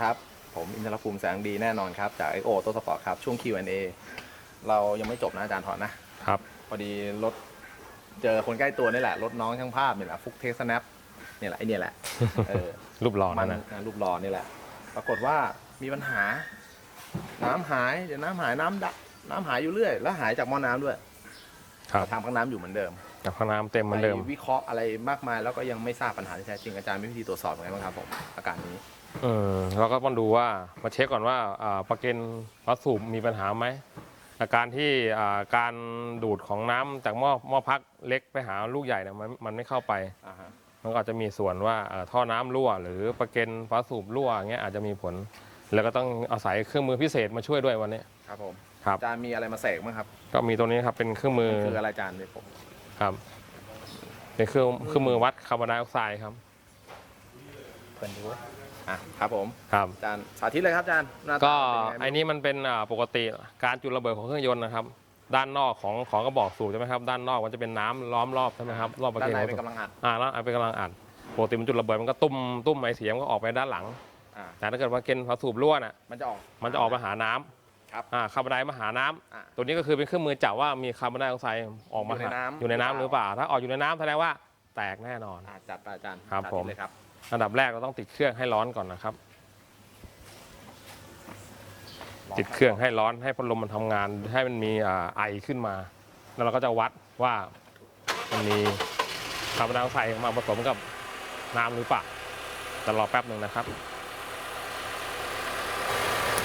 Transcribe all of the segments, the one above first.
ครับ ผมอินทรภูมิแสงดีแน่นอนครับ จาก XO ตัวสปอร์ตครับ ช่วง Q&A เรายังไม่จบนะอาจารย์ถอนนะครับ พอดีรถเจอคนใกล้ตัวนี่แหละ รถน้องช่างภาพนี่แหละฟุกเทสแนปนี่แหละไอเนี่ยแหละเออรูปหล่อมันั่นนนะงานรูปหล่อนี่แหละ ปรากฏว่ามีปัญหา น้ำหายเดี๋ยวน้ำหายน้ำดะน้ำหายอยู่เรื่อย แล้วหายจากหม้อน้ำด้วยครับ ทำข้างน้ำอยู่เหมือนเดิม กับข้างน้ำเต็มเหมือนเดิม ไปวิเคราะห์อะไรมากมาย แล้วก็ยังไม่ทราบปัญหาที่แท้จริงอาจารย์มีวิธีตรวจสอบยังไงบ้างครับผมอาการนี้เออเราก็ต้องดูว่ามาเช็คก่อนว่าอ่าประเก็นวัสสูบมีปัญหาไหมอาการที่อ่าการดูดของน้ำจากหม้อหม้อพักเล็กไปหาลูกใหญ่เนี่ยมันมันไม่เข้าไป อ่าฮะมันก็อาจจะมีส่วนว่าเอ่อท่อน้ำรั่ว หรือประเก็นวัสสูบรั่วอย่างเงี้ยอาจจะมีผล แล้วก็ต้องอาศัยเครื่องมือพิเศษมาช่วยด้วยวันนี้ครับผมครับ อาจารย์มีอะไรมาเสกมั้างครับก็มีตัวนี้ครับเป็นเครื่องมือมันคืออะไรอาจารย์เนี่ยผม ครับเป็นเครื่องเครื่องมือวัดคาร์บอนไดออกไซด์ครับเปิดดูอะครับผมครับ อาจารย์สาธิตเลยครับอาจารย์หน้าตาก็เป็นยังไงไอ้นี้มันเป็นอ่าปกติการจุดระเบิดของเครื่องยนต์นะครับ ด้านนอกของของกระบอกสูบใช่ไหมครับด้านนอกมันจะเป็นน้ำล้อมรอบใช่ไหมครับรอบประด้านเกนในเป็นกำลังอัดอ่าแล้วเอาเป็นกำลังอัดปกติมันจุดระเบิดมันก็ตุ้มตุ้มไอเสียมก็ออกไปด้านหลัง อ่าแต่ถ้าเกิดว่าเกณฑ์พอสูบรั่วน่ะมันจะออกมันจะออกมาหาน้ำ ครับอ่าคาร์บอนไดมาหาน้ำอ่าตัวนี้ก็คือเป็นเครื่องมือจับว่ามีคาร์บอนไดออกไซด์ออกมาอยู่ในหาน้ำ อยู่ในน้ำหหรืรืออเปเปล่าล่า ถ้าออกอยู่ในน้ำแสดงว่าแตกแน่นอน อ่าจัดไปอาจารย์ครับสาธิตผม เลยครับอันดับแรกเราต้องติดเครื่องให้ร้อนก่อนนะครับ ติดเครื่องให้ร้อนให้พัดลมมันทำงานให้มันมีอ่าไอขึ้นมา แล้วเราก็จะวัดว่ามันมีคาร์บอนไดออกไซด์มาผสมกับน้ำหรือเปล่าจะรอแป๊บหนึ่งนะครับ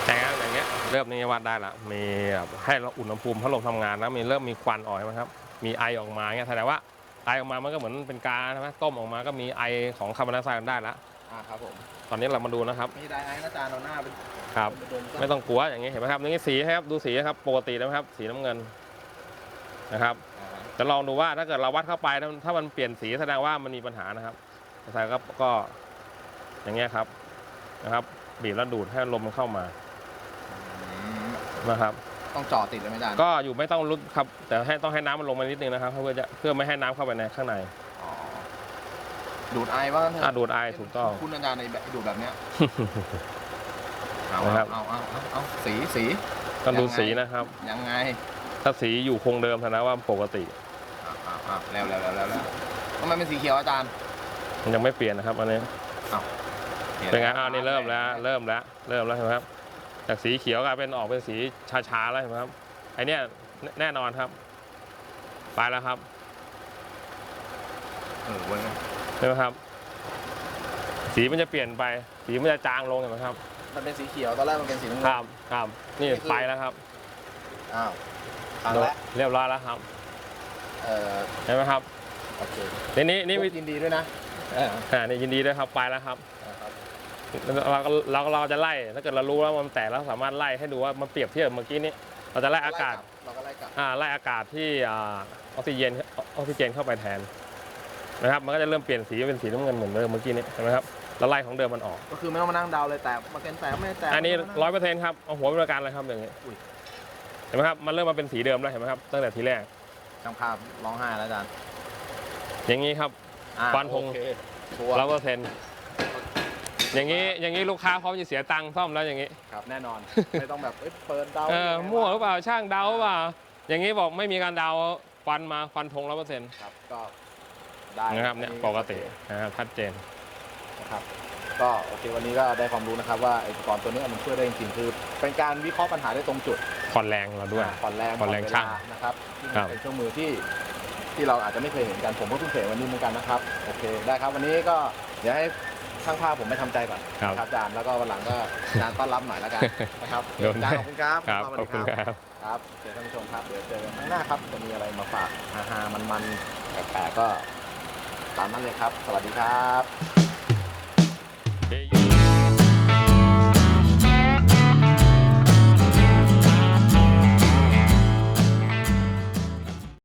แต่งอย่าง เงี้ยเริ่มนี้วัดได้ละมีแบบให้อุณหภูมิพัดลมทำงานแล้วมีเริ่มมีควันออกไหมครับมีไอออกมาเงี้ยแสดงว่าไอออกมามันก็เหมือนเป็นกาใช่ไหมต้มออกมาก็มีไอของคาร์บอนไดออกไซด์ได้แล้วอ่าครับผมตอนนี้เรามาดูนะครับไม่ได้ไอ้นะอาจารย์เราหน้าเป็นครับเป็นโดนไม่ต้องกลัวอย่างนี้เห็นไหมครับนี่สีครับดูสีครับปกตินะครับ สีน้ำเงินนะครับอ่าฮะจะลองดูว่าถ้าเกิดเราวัดเข้าไปถ้าถ้ามันเปลี่ยนสีแสดงว่ามันมีปัญหานะครับแสดงก็ก็อย่างเงี้ยครับนะครับบีบแล้วดูดให้ลมมันเข้ามาอืม นะครับ ต้องจ่อติดเลยไหมอาจารย์ก็อยู่ไม่ต้องรุดครับ แต่ให้ต้องให้น้ำมันลงมานิดนึงนะครับ เพื่อจะเพื่อไม่ให้น้ำเข้าไปในข้างในอ๋อดูดไอว่างั้นเถอะอะดูดไอถูกต้อง คุณอาจารย์ในแบบดูดแบบเนี้ยเอานะครับ เอาเอาเอาเอาสีสีต้องดูยังไงสีนะครับ ยังไงถ้าสีอยู่คงเดิมแสดงว่าปกติ อ่าอ่าอ่าแล้วแล้วแล้วแล้วแล้วทำไมเป็นสีเขียวอาจารย์มันยังไม่เปลี่ยนนะครับอันนี้ เป็นไงอ้าวนี่เริ่มแล้ว เริ่มแล้ว เริ่มแล้วเห็นไหมครับ จากสีเขียวกลายเป็นออกเป็นสีชาๆแล้วเห็นไหมครับไอเนี้ยแน่แน่นอนครับ ไปแล้วครับเออเว้ยเห็นไหมครับ สีมันจะเปลี่ยนไป สีมันจะจางลงเห็นไหมครับ มันเป็นสีเขียวตอนแรกมันเป็นสีน้ำคเงินรับครับนี่นี่คือไปแล้วครับอ้าวทางแล้วเรียบร้อยแล้วครับเออเห็นไหมครับโอเคทีนี้นี่นี่ยินดีด้วยนะเอออ่านี่ยินดีด้วยครับไปแล้วครับนะครับ เราก็เราก็เราจะไล่ถ้าเกิดเรารู้ว่ามันแตกแล้วสามารถไล่ให้ดูว่ามันเปรียบเทียบเมื่อกี้นี้เราจะไล่อากาศเราก็ไล่กลับอ่าไล่อากาศที่อ่าออกซิเจนออกซิเจนเข้าไปแทนนะครับมันก็จะเริ่มเปลี่ยนสีเป็นสีน้ำเงินเหมือนเดิมเมื่อกี้นี้เห็นไหมครับแล้วไล่ของเดิมมันออก ก็คือไม่ต้องมานั่งเดาวเลยแต่มาเกนแต่ไม่แตกอันนี้ไม่ต้งร้อมายเปอร์เซ็นต์ครับเอาหัวเป็นประกันเลยครับอย่างนี้อุ้ยเห็นไหมครับมันเริ่มมาเป็นสีเดิมแล้วเห็นไหมครับตั้งแต่ทีแรกช่างภาพร้องไห้แล้วอาจารย์อย่างนี้ครับอ่าฟันธงโอเคชัวร์ร้อยเปอร์เซ็นต์ อย่างนี้อย่างนี้ลูกค้าพร้อมจะเสียตังค์ซ่อมแล้วอย่างนี้ ครับแน่นอน ไม่ต้องแบบเอ้ยเปิดเดาเออมั่วหรือเปล่าช่างเดาหรือเปล่าอย่างนี้บอกไม่มีการเดาฟันมาฟันธงร้อยเปอร์เซ็นต์ครับก็ได้นะครับเนี่ยปกตินะครับชัดเจน นะครับก็โอเควันนี้ก็ได้ความรู้นะครับว่าไอ้อุปกรณ์ตัวนี้มันช่วยได้จริงๆคือเป็นการวิเคราะห์ปัญหาได้ตรงจุดผ่อนแรงเราด้วยอ่าผ่อนแรงผ่อนแรงเวลช่างนะครับที่ครับ เป็นเครื่องมือที่ที่เราอาจจะไม่เคยเห็นกันผมก็เพิ่งเคยเห็นวันนี้เหมือนกันนะครับโอเคได้ครับวันนี้ก็เดี๋ยวให้ ช่างภาพผมไปทำใจก่อนครับนะครับอาจารย์แล้วก็วันหลังก็งานต้อนรับหน่อยแล้วกันนะครับโดน อาจารย์ขอบคุณครับครับสวัสขอดีบคุณครับครับโอเคท่านผู้ชมครับเดี๋ยวเจอกันข้างหน้าครับจะมีอะไรมาฝากฮาๆมันๆแปลกๆก็ตามนั้นเลยครับ สวัสดีครับ Hey, you.